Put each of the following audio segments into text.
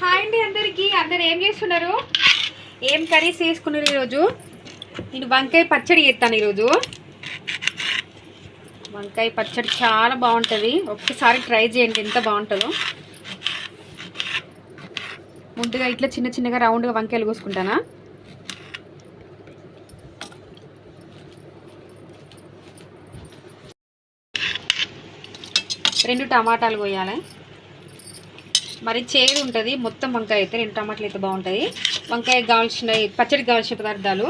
Hi అండి అందరికీ. అందరు ఏం చేస్తున్నారు? ఏం కర్రీస్ చేసుకున్నారు ఈరోజు? నేను వంకాయ పచ్చడి చేస్తాను ఈరోజు. వంకాయ పచ్చడి చాలా బాగుంటుంది. ఒక్కసారి ట్రై చేయండి ఎంత బాగుంటుందో. ముందుగా ఇట్లా చిన్న చిన్నగా రౌండ్గా వంకాయలు కోసుకుంటానా? రెండు టమాటాలు కొయ్యాలి మరి చేదు ఉంటుంది. మొత్తం వంకాయ అయితే రెండు టమాటాలు అయితే బాగుంటుంది వంకాయ కావాల్సిన పచ్చడి కావాల్సిన పదార్థాలు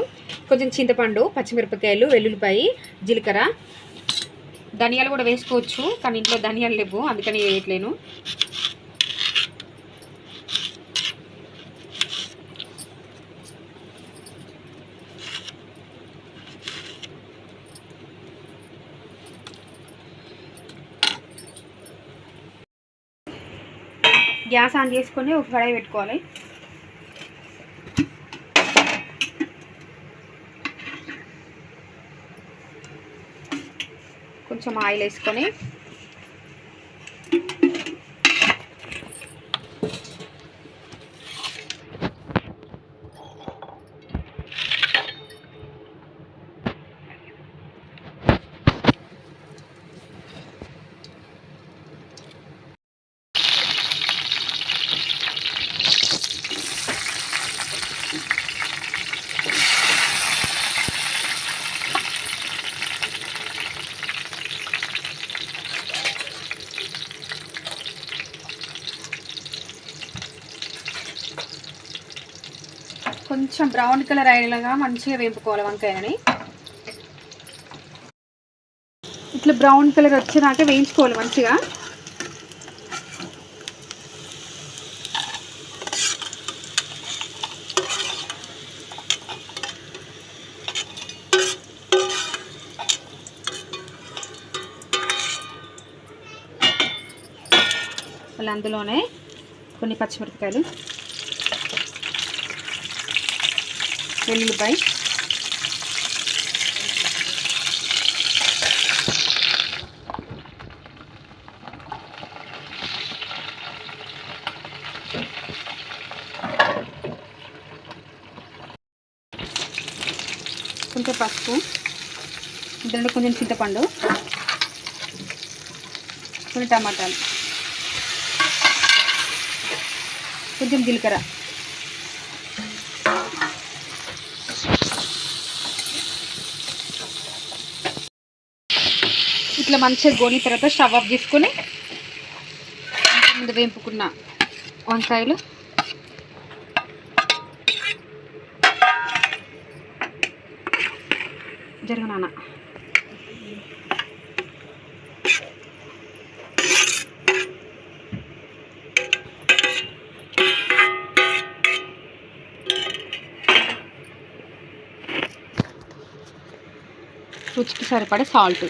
కొంచెం చింతపండు పచ్చిమిరపకాయలు వెల్లుల్లిపాయి జీలకర్ర. ధనియాలు కూడా వేసుకోవచ్చు కానీ ఇంట్లో ధనియాలు లేవు అందుకని వేయట్లేను. గ్యాస్ ఆన్ చేసుకొని ఒక కడాయి పెట్టుకోవాలి. కొంచెం ఆయిల్ వేసుకొని కొంచెం బ్రౌన్ కలర్ అయ్యేలాగా మంచిగా వేపుకోవాలి వంకాయని ఇట్లా బ్రౌన్ కలర్ వచ్చేదాకా వేయించుకోవాలి మంచిగా. అందులోనే కొన్ని పచ్చిమిరపకాయలు. వెల్లుల్లిపాయ. కొంచెం పసుపు ఇందులో కొంచెం చింతపండు కొన్ని టమాటాలు కొంచెం జీలకర్ర. ఇట్లా మంచిగా గోని తర్వాత స్టవ్ ఆఫ్ చేసుకొని ముందు వేపుకున్న వంకాయలు. జరగనాన రుచికి సరిపడే సాల్ట్.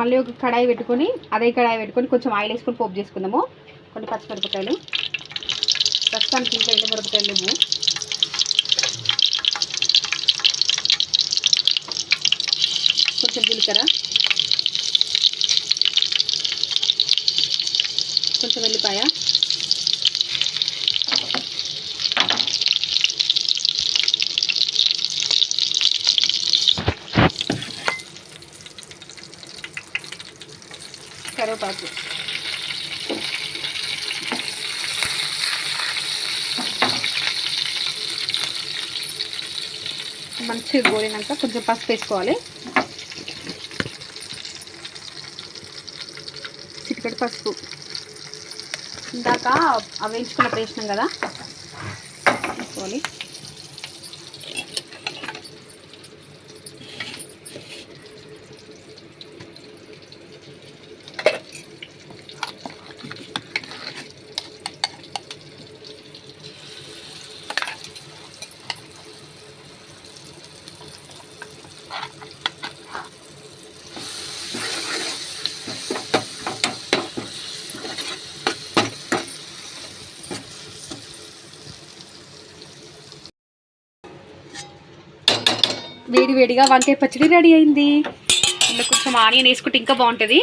మళ్ళీ ఒక కడాయి పెట్టుకొని అదే కడాయి పెట్టుకొని కొంచెం ఆయిల్ వేసుకొని పోపు చేసుకుందాము. కొన్ని పచ్చిమిరపకాయలు. ప్రస్తుతానికి ఇంకా ఎండు మిరపకాయలు లేవు. కొంచెం జీలకర్ర. కొంచెం వెల్లిపాయ. కరివేపాకు. మంచిగా గోలినాక కొంచెం పసుపు వేసుకోవాలి. చిటికెడు పసుపు. ఇందాక అవి వేయించుకున్న పేసినాం కదా? వేసుకోవాలి. వేడి వేడిగా వంకాయ పచ్చడి రెడీ అయింది. ఇంకా కొంచెం ఆనియన్ వేసుకుంటే ఇంకా బాగుంటుంది.